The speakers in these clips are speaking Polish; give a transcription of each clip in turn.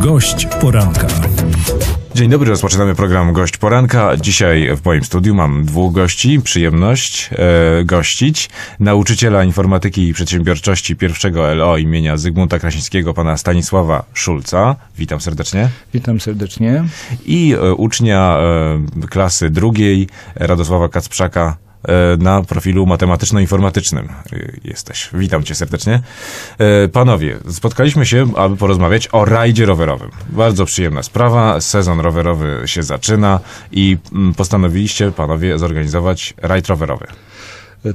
Gość poranka. Dzień dobry, rozpoczynamy program Gość Poranka. Dzisiaj w moim studiu mam dwóch gości. Przyjemność e, gościć nauczyciela informatyki i przedsiębiorczości pierwszego LO imienia Zygmunta Krasińskiego, pana Stanisława Szulca. Witam serdecznie. Witam serdecznie. I e, ucznia e, klasy drugiej Radosława Kacprzaka na profilu matematyczno-informatycznym e, jesteś. Witam cię serdecznie. E, Panowie, spotkaliśmy się, aby porozmawiać o rajdzie rowerowym. Bardzo przyjemna sprawa. Sezon rowerowy się zaczyna i mm, postanowiliście panowie zorganizować rajd rowerowy.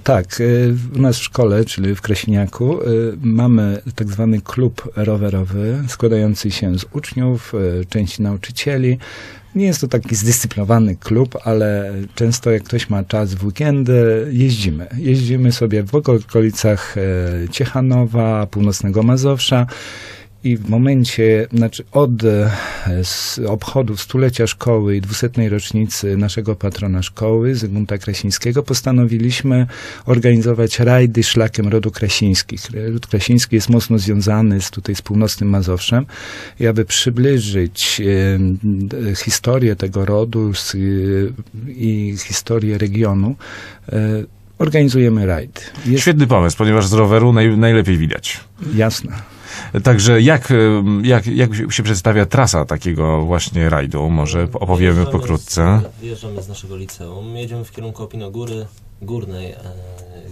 Tak, y, u nas w szkole, czyli w Krasiniaku, y, mamy tak zwany klub rowerowy składający się z uczniów, y, części nauczycieli. Nie jest to taki zdyscyplinowany klub, ale często jak ktoś ma czas w weekendy, jeździmy. Jeździmy sobie w okolicach e, Ciechanowa, północnego Mazowsza. I w momencie, znaczy od e, obchodów stulecia szkoły i 200. rocznicy naszego patrona szkoły, Zygmunta Krasińskiego, postanowiliśmy organizować rajdy szlakiem rodu Krasińskich. Ród Krasiński jest mocno związany z, tutaj z północnym Mazowszem i aby przybliżyć e, historię tego rodu z, e, i historię regionu, e, organizujemy rajd. Jest Świetny pomysł, ponieważ z roweru naj, najlepiej widać. jasne. Także jak, jak, jak się przedstawia trasa takiego właśnie rajdu? Może opowiemy Wyjeżdżamy pokrótce. Z, wyjeżdżamy z naszego liceum, jedziemy w kierunku Opinogóry Górnej, e,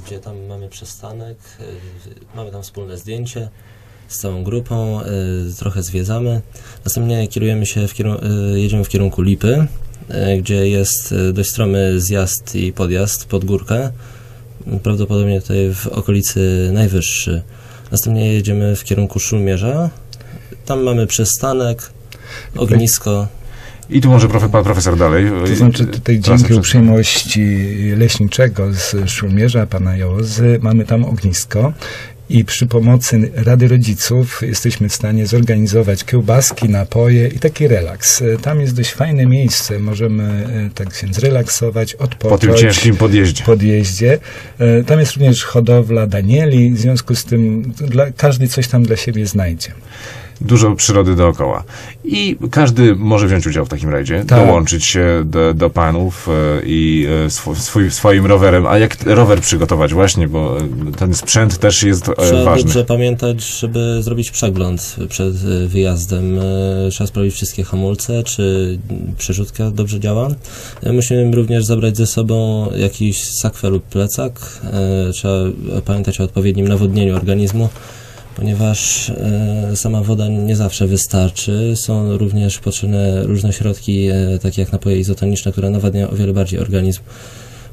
gdzie tam mamy przystanek, e, mamy tam wspólne zdjęcie z całą grupą, e, trochę zwiedzamy. Następnie kierujemy się w kierun- e, jedziemy w kierunku Lipy, e, gdzie jest e, dość stromy zjazd i podjazd pod górkę, prawdopodobnie tutaj w okolicy Najwyższy. Następnie jedziemy w kierunku Szulmierza, tam mamy przystanek, ognisko, I tu może profe, pan profesor dalej. To znaczy tutaj Trasę dzięki przez- uprzejmości leśniczego z Szulmierza, pana Jałozy, mamy tam ognisko i przy pomocy Rady Rodziców jesteśmy w stanie zorganizować kiełbaski, napoje i taki relaks. E, Tam jest dość fajne miejsce, możemy e, tak się zrelaksować, Po odpocząć. tym ciężkim podjeździe. podjeździe. E, Tam jest również hodowla danieli, w związku z tym dla, każdy coś tam dla siebie znajdzie. Dużo przyrody dookoła. I każdy może wziąć udział w takim rajdzie, Tak. dołączyć się do, do panów i swój, swoim rowerem. A jak rower przygotować właśnie, bo ten sprzęt też jest Trzeba ważny. dobrze pamiętać, żeby zrobić przegląd przed e, wyjazdem. E, Trzeba sprawdzić wszystkie hamulce, czy przerzutka dobrze działa. E, Musimy również zabrać ze sobą jakiś sakwę lub plecak. E, Trzeba pamiętać o odpowiednim nawodnieniu organizmu, ponieważ e, sama woda nie zawsze wystarczy. Są również potrzebne różne środki, e, takie jak napoje izotoniczne, które nawadniają o wiele bardziej organizm.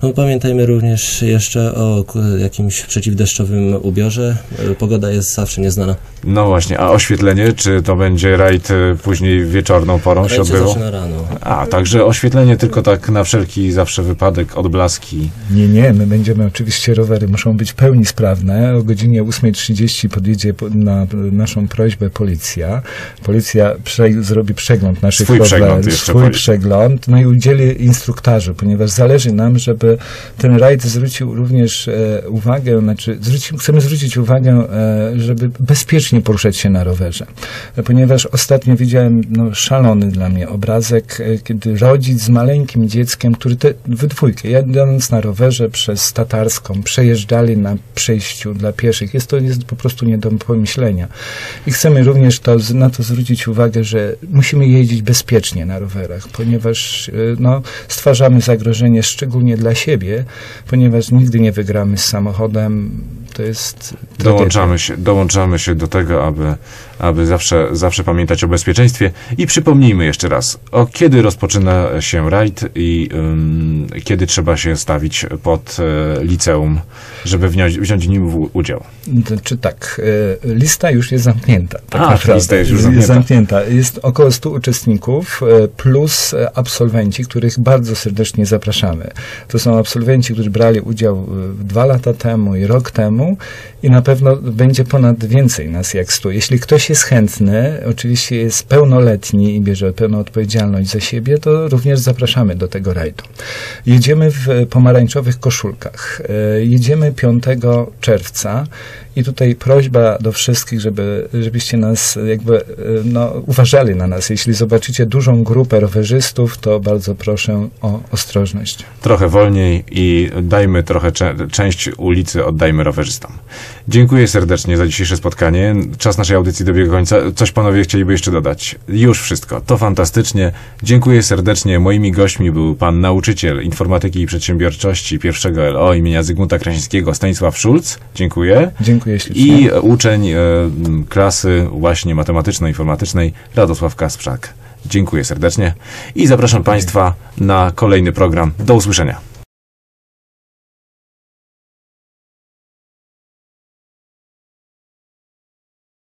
No, pamiętajmy również jeszcze o jakimś przeciwdeszczowym ubiorze. Pogoda jest zawsze nieznana. No właśnie, a oświetlenie, czy to będzie rajd e, później wieczorną porą się Rajd się odbywał? zaczyna rano. A, także oświetlenie tylko tak na wszelki zawsze wypadek, odblaski. Nie, nie, my będziemy oczywiście, rowery muszą być w pełni sprawne. O godzinie 8.30 podjedzie po- na naszą prośbę policja. Policja prze, zrobi przegląd naszych Swój rowerów, przegląd swój przegląd, no i udzieli instruktażu, ponieważ zależy nam, żeby ten rajd zwrócił również e, uwagę, znaczy zwróci, chcemy zwrócić uwagę, e, żeby bezpiecznie poruszać się na rowerze. Ponieważ ostatnio widziałem no, szalony dla mnie obrazek, e, kiedy rodzic z maleńkim dzieckiem, który te, we dwójkę, jadąc na rowerze przez Tatarską, przejeżdżali na przejściu dla pieszych. Jest to jest po prostu nie do pomyślenia. I chcemy również to, na to zwrócić uwagę, że musimy jeździć bezpiecznie na rowerach, ponieważ no, stwarzamy zagrożenie szczególnie dla siebie, ponieważ nigdy nie wygramy z samochodem. To jest tragedia. Dołączamy się, dołączamy się do tego, aby, aby zawsze, zawsze pamiętać o bezpieczeństwie. I przypomnijmy jeszcze raz, o kiedy rozpoczyna się rajd i ym, kiedy trzeba się stawić pod e, liceum, żeby wziąć, wziąć w nim w, udział. Czy tak, e, lista już jest zamknięta. Tak A, naprawdę. lista jest już Jest zamknięta. zamknięta. Jest około 100 uczestników e, plus e, absolwenci, których bardzo serdecznie zapraszamy. To są absolwenci, którzy brali udział e, dwa lata temu i rok temu i na pewno będzie ponad więcej nas jak 100. Jeśli ktoś jest chętny, oczywiście jest pełnoletni i bierze pełną odpowiedzialność za siebie, to również zapraszamy do tego rajdu. Jedziemy w pomarańczowych koszulkach. E, Jedziemy 5 czerwca I tutaj prośba do wszystkich, żeby, żebyście nas jakby, e, no, uważali na nas. Jeśli zobaczycie dużą grupę rowerzystów, to bardzo proszę o ostrożność. Trochę wolniej i dajmy trochę część ulicy, oddajmy rowerzystom. Dziękuję serdecznie za dzisiejsze spotkanie. Czas naszej audycji dobiega końca. Coś panowie chcieliby jeszcze dodać? Już wszystko. To fantastycznie. Dziękuję serdecznie. Moimi gośćmi był pan nauczyciel informatyki i przedsiębiorczości pierwszego LO imienia Zygmunta Krasińskiego, Stanisław Szulc. Dziękuję. Dziękuję ślicznie. I uczeń m, klasy właśnie matematyczno-informatycznej Radosław Kasprzak. Dziękuję serdecznie i zapraszam Państwa na kolejny program. Do usłyszenia.